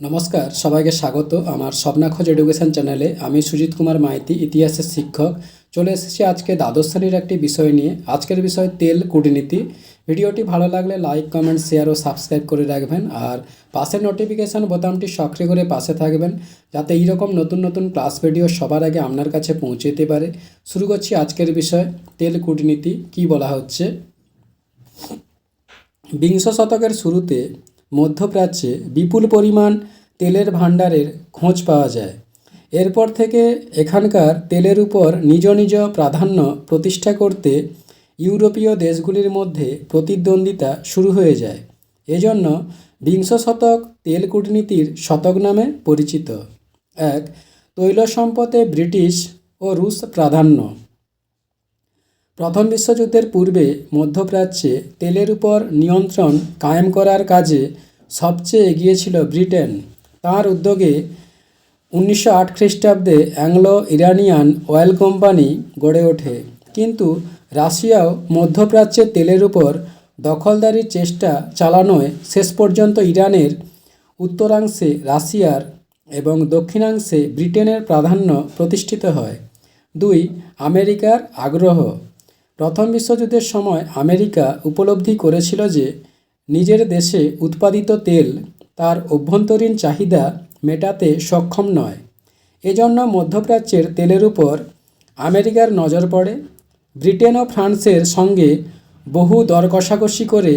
নমস্কার, সবাইকে স্বাগত আমার স্বপ্নাখোঁজ এডুকেশন চ্যানেলে। আমি সুজিত কুমার মাইতি, ইতিহাসের শিক্ষক। চলে এসেছি আজকে দ্বাদশ শ্রেণির একটি বিষয় নিয়ে। আজকের বিষয় তেল কূটনীতি। ভিডিওটি ভালো লাগলে লাইক, কমেন্ট, শেয়ার ও সাবস্ক্রাইব করে রাখবেন। আর পাশের নোটিফিকেশান বোতামটি সক্রিয় করে পাশে থাকবেন, যাতে এইরকম নতুন নতুন ক্লাস ভিডিও সবার আগে আপনার কাছে পৌঁছে যেতে পারে। শুরু করছি আজকের বিষয়, তেল কূটনীতি, কী বলা হচ্ছে? বিংশ শতকের শুরুতে মধ্যপ্রাচ্যে বিপুল পরিমাণ তেলের ভাণ্ডারের খোঁজ পাওয়া যায়। এরপর থেকে এখানকার তেলের উপর নিজ নিজ প্রাধান্য প্রতিষ্ঠা করতে ইউরোপীয় দেশগুলির মধ্যে প্রতিদ্বন্দ্বিতা শুরু হয়ে যায়। এজন্য বিংশ শতক তেল কূটনীতির শতক নামে পরিচিত। এক তৈল সম্পদে ব্রিটিশ ও রুশ প্রাধান্য। প্রথম বিশ্বযুদ্ধের পূর্বে মধ্যপ্রাচ্যে তেলের উপর নিয়ন্ত্রণ কায়েম করার কাজে সবচেয়ে এগিয়ে ছিল ব্রিটেন। তার উদ্যোগে উনিশশো আট খ্রিস্টাব্দে অ্যাংলো ইরানিয়ান অয়েল কোম্পানি গড়ে ওঠে। কিন্তু রাশিয়াও মধ্যপ্রাচ্যে তেলের উপর দখলদারির চেষ্টা চালানোয় শেষ পর্যন্ত ইরানের উত্তরাংশে রাশিয়ার এবং দক্ষিণাংশে ব্রিটেনের প্রাধান্য প্রতিষ্ঠিত হয়। দুই, আমেরিকার আগ্রহ। প্রথম বিশ্বযুদ্ধের সময় আমেরিকা উপলব্ধি করেছিল যে নিজের দেশে উৎপাদিত তেল তার অভ্যন্তরীণ চাহিদা মেটাতে সক্ষম নয়। এজন্য মধ্যপ্রাচ্যের তেলের উপর আমেরিকার নজর পড়ে। ব্রিটেন ও ফ্রান্সের সঙ্গে বহু দর কষাকষি করে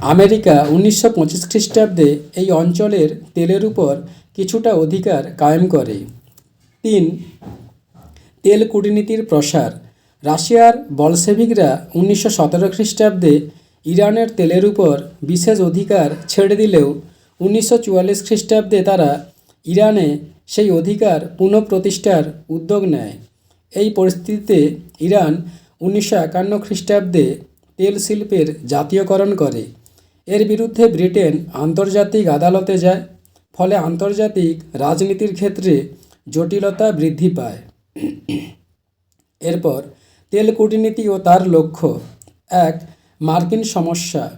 আমেরিকা উনিশশো পঁচিশ খ্রিস্টাব্দে এই অঞ্চলের তেলের উপর কিছুটা অধিকার কায়েম করে। তিন, তেল কূটনীতির প্রসার। রাশিয়ার বলসেভিকরা উনিশশো সতেরো খ্রিস্টাব্দে ইরানের তেলের উপর বিশেষ অধিকার ছেড়ে দিলেও উনিশশো চুয়াল্লিশ খ্রিস্টাব্দে তারা ইরানে সেই অধিকার পুনঃপ্রতিষ্ঠার উদ্যোগ নেয়। এই পরিস্থিতিতে ইরান উনিশশো একান্ন খ্রিস্টাব্দে তেল শিল্পের জাতীয়করণ করে। এর বিরুদ্ধে ব্রিটেন আন্তর্জাতিক আদালতে যায়, ফলে আন্তর্জাতিক রাজনীতির ক্ষেত্রে জটিলতা বৃদ্ধি পায়। এরপর তেল কূটনীতি ও তার লক্ষ্য। এক, মার্কিন সমস্যা।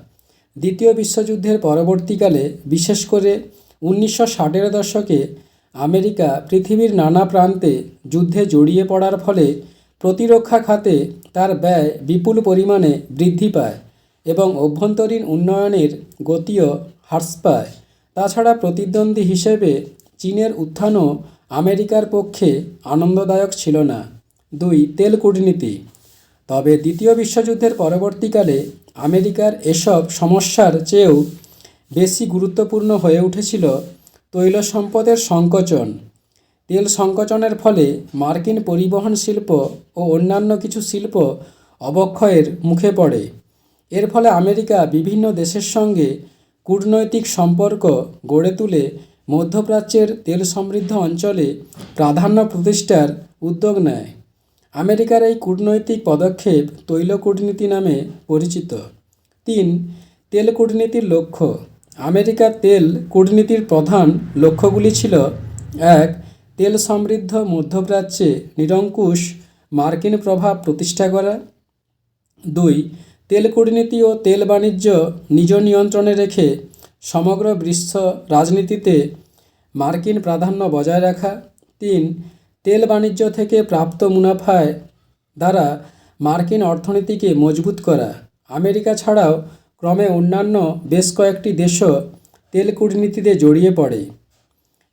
দ্বিতীয় বিশ্বযুদ্ধের পরবর্তীকালে, বিশেষ করে উনিশশো ষাটের দশকে, আমেরিকা পৃথিবীর নানা প্রান্তে যুদ্ধে জড়িয়ে পড়ার ফলে প্রতিরক্ষা খাতে তার ব্যয় বিপুল পরিমাণে বৃদ্ধি পায় এবং অভ্যন্তরীণ উন্নয়নের গতিও হ্রাস পায়। তাছাড়া প্রতিদ্বন্দ্বী হিসেবে চীনের উত্থানও আমেরিকার পক্ষে আনন্দদায়ক ছিল না। দুই তেল কূটনীতি। তবে দ্বিতীয় বিশ্বযুদ্ধের পরবর্তীকালে আমেরিকার এসব সমস্যার চেয়েও বেশি গুরুত্বপূর্ণ হয়ে উঠেছিল তৈল সম্পদের সংকোচন। তেল সংকোচনের ফলে মার্কিন পরিবহন শিল্প ও অন্যান্য কিছু শিল্প অবক্ষয়ের মুখে পড়ে। এর ফলে আমেরিকা বিভিন্ন দেশের সঙ্গে কূটনৈতিক সম্পর্ক গড়ে তুলে মধ্যপ্রাচ্যের তেল সমৃদ্ধ অঞ্চলে প্রাধান্য প্রতিষ্ঠার উদ্যোগ নেয়। আমেরিকার এই কূটনৈতিক পদক্ষেপ তৈল কূটনীতি নামে পরিচিত। তিন, তেল কূটনীতির লক্ষ্য। আমেরিকার তেল কূটনীতির প্রধান লক্ষ্যগুলি ছিল, এক, তেল সমৃদ্ধ মধ্যপ্রাচ্যে নিরঙ্কুশ মার্কিন প্রভাব প্রতিষ্ঠা করা। দুই, তেল কূটনীতি ও তেল বাণিজ্য নিজ নিয়ন্ত্রণে রেখে সমগ্র বিশ্ব রাজনীতিতে মার্কিন প্রাধান্য বজায় রাখা। তিন তেল বাণিজ্য থেকে প্রাপ্ত মুনাফায় দ্বারা মার্কিন অর্থনীতিকে মজবুত করা। আমেরিকা ছাড়াও ক্রমে অন্যান্য বেশ কয়েকটি দেশও তেল কূটনীতিতে জড়িয়ে পড়ে।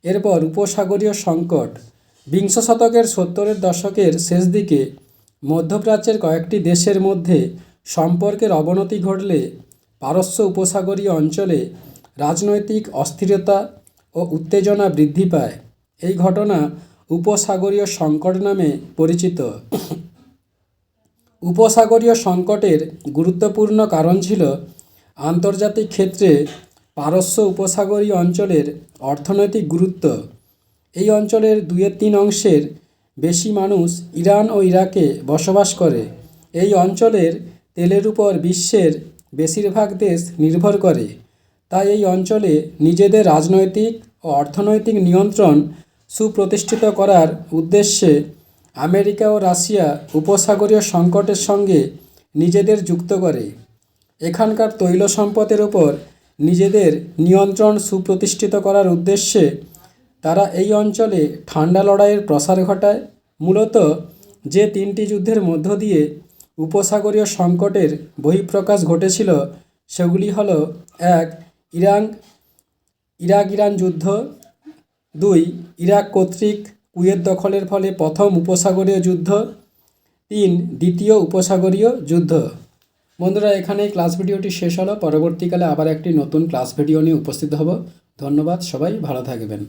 এরপর উপসাগরীয় সংকট। বিংশ শতকের সত্তরের দশকের শেষ দিকে মধ্যপ্রাচ্যের কয়েকটি দেশের মধ্যে সম্পর্কের অবনতি ঘটলে পারস্য উপসাগরীয় অঞ্চলে রাজনৈতিক অস্থিরতা ও উত্তেজনা বৃদ্ধি পায়। এই ঘটনা উপসাগরীয় সংকট নামে পরিচিত। উপসাগরীয় সংকটের গুরুত্বপূর্ণ কারণ ছিল আন্তর্জাতিক ক্ষেত্রে পারস্য উপসাগরীয় অঞ্চলের অর্থনৈতিক গুরুত্ব। এই অঞ্চলের দুয়ের তিন অংশের বেশি মানুষ ইরান ও ইরাকে বসবাস করে। এই অঞ্চলের তেলের উপর বিশ্বের বেশিরভাগ দেশ নির্ভর করে। তাই এই অঞ্চলে নিজেদের রাজনৈতিক ও অর্থনৈতিক নিয়ন্ত্রণ সুপ্রতিষ্ঠিত করার উদ্দেশ্যে আমেরিকা ও রাশিয়া উপসাগরীয় সংকটের সঙ্গে নিজেদের যুক্ত করে। এখানকার তৈল সম্পদের ওপর নিজেদের নিয়ন্ত্রণ সুপ্রতিষ্ঠিত করার উদ্দেশ্যে তারা এই অঞ্চলে ঠান্ডা লড়াইয়ের প্রসার ঘটায়। মূলত যে তিনটি যুদ্ধের মধ্য দিয়ে উপসাগরীয় সংকটের বহিঃপ্রকাশ ঘটেছিল, সেগুলি হলো, এক, ইরান ইরাক ইরান যুদ্ধ দুই, ইরাক কর্তৃক কুয়েত দখলের ফলে প্রথম উপসাগরীয় যুদ্ধ। তিন, দ্বিতীয় উপসাগরীয় যুদ্ধ। বন্ধুরা এখানে ক্লাস ভিডিওটি শেষ হলো। পরবর্তীকালে আবার একটি নতুন ক্লাস ভিডিও নিয়ে উপস্থিত হব। ধন্যবাদ, সবাই ভালো থাকবেন।